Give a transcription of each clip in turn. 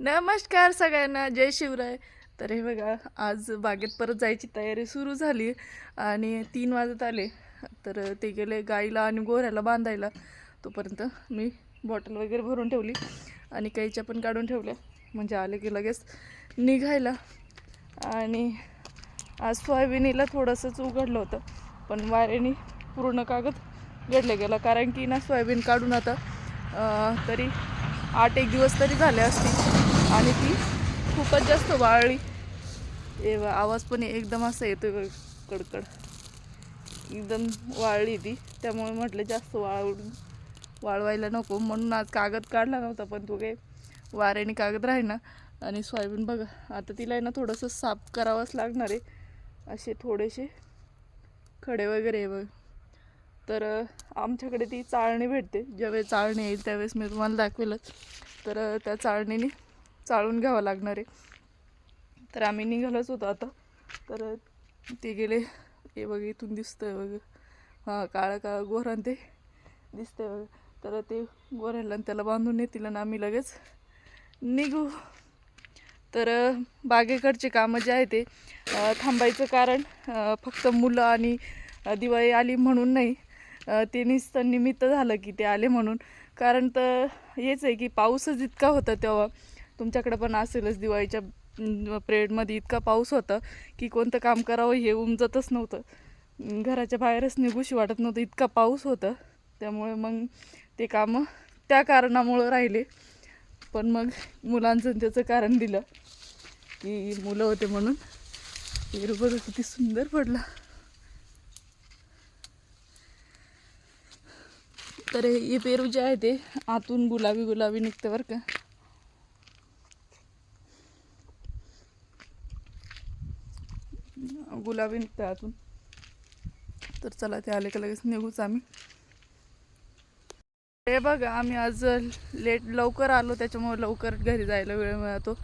नमस्कार सगळ्यांना जय शिवराय. तर हे बघा आज बागेत परत जायची तयारी सुरू झाली आणि तीन वाजत आले. तर ते गेले गाईला आणि गोऱ्याला बांधायला. तोपर्यंत मी बॉटल वगैरे भरून ठेवली आणि कैच्या पण काढून ठेवल्या. म्हणजे आले की लगेच निघायला. आणि आज सोयाबीनीला थोडंसंच उघडलं होतं पण वाऱ्याने पूर्ण कागद गडलं गेला. कारण की ना सोयाबीन काढून आता तरी आठ एक दिवस तरी झाले असतील. आणि ती खूपच जास्त वाळली. ए आवाज पण एकदम असा येतो कडकड. एकदम वाळली ती. त्यामुळे म्हटलं जास्त वाळून वाळवायला नको. म्हणून आज कागद काढला नव्हता पण तो काही वाऱ्याने कागद राहीना. आणि सोयाबीन बघा आता तिला आहे ना थोडंसं साफ करावंच लागणार आहे. असे थोडेसे खडे वगैरे आहे बघ. तर आमच्याकडे ती चाळणी भेटते. ज्यावेळेस चाळणी येईल त्यावेळेस मी तुम्हाला दाखवेलच. तर त्या चाळणीने चाळून घ्यावं लागणार आहे. तर आम्ही निघालोच होतो आता. तर ते गेले. हे बघ इथून दिसतंय बघ. हां काळं काळं गोरान ते दिसतंय बघ. तर ते गोऱ्याला त्याला बांधून येतील आणि आम्ही लगेच निघू. तर बागेकडचे कामं जे आहे ते थांबायचं कारण फक्त मुलं आणि दिवाळी आली म्हणून नाही. ते नुसतं निमित्त झालं की ते आले म्हणून. कारण तर हेच आहे की पाऊसच इतका होता तेव्हा. तुमच्याकडे पण असेलच दिवाळीच्या प्रेडमध्ये इतका पाऊस होता की कोणतं काम करावं हे उमजतच नव्हतं. घराच्या बाहेरच निघूशी वाटत नव्हतं इतका पाऊस होता. त्यामुळे मग ते कामं त्या कारणामुळं राहिले. पण मग मुलांचं त्याचं कारण दिलं की मुलं होते म्हणून. पेरू बघा किती सुंदर पडला. तर हे पेरू जे आहे ते आतून गुलाबी गुलाबी निघतं बरं का. गुलाबी निघतं आतून तर चला ते आले का लगेच निघूच आम्ही. हे बघा आम्ही आज लेट लवकर आलो त्याच्यामुळे लवकर घरी जायला वेळ मिळतो.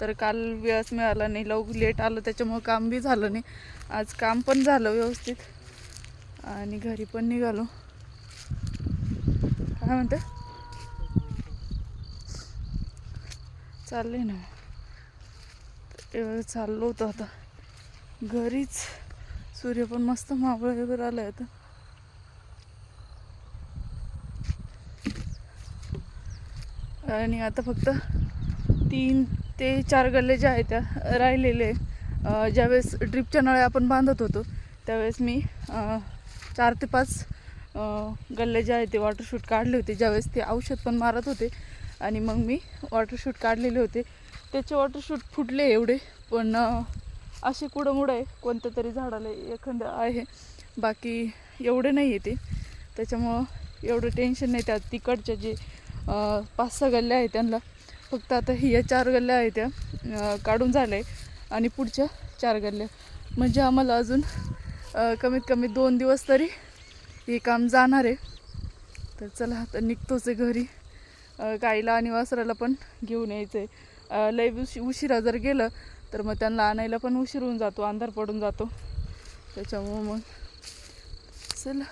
तर काल वेळच मिळाला नाही लव लेट आलो त्याच्यामुळं काम बी झालं नाही. आज काम पण झालं व्यवस्थित. आणि घरी पण निघालो. काय म्हणते? चालले ना. चाललो होतो आता. घरीच. सूर्य पण मस्त मावळ वगैरे आहे आता. आणि आता फक्त तीन ते चार गल्ले ज्या आहेत त्या राहिलेले ज्यावेळेस ड्रिपच्या नळ्या आपण बांधत होतो त्यावेळेस मी चार ते पाच गल्ले जे आहेत ते वॉटरशूट काढले होते. ज्यावेळेस ते औषध पण मारत होते आणि मग मी वॉटरशूट काढलेले होते. त्याचे वॉटरशूट फुटले एवढे पण असे कुडं मुडं आहे. कोणत्या तरी झाडाला एखादं आहे. बाकी एवढे नाही आहे ते. त्याच्यामुळं एवढं टेन्शन नाही. त्यात तिकडच्या जे पाच सहा गल्ल्या आहेत त्यांना. फक्त आता ही या चार गल्ल्या आहेत त्या. काढून झाल्या. आहे आणि पुढच्या चार गल्ल्या. म्हणजे आम्हाला अजून कमीत कमी दोन दिवस तरी हे काम जाणार आहे. तर चला आता निघतोच आहे घरी. गाईला आणि वासराला पण घेऊन यायचं आहे लय उशी उशिरा जर गेलं तर मग त्यांना आणायला पण उशीर होऊन जातो अंधार पडून जातो. त्याच्यामुळं मग चला.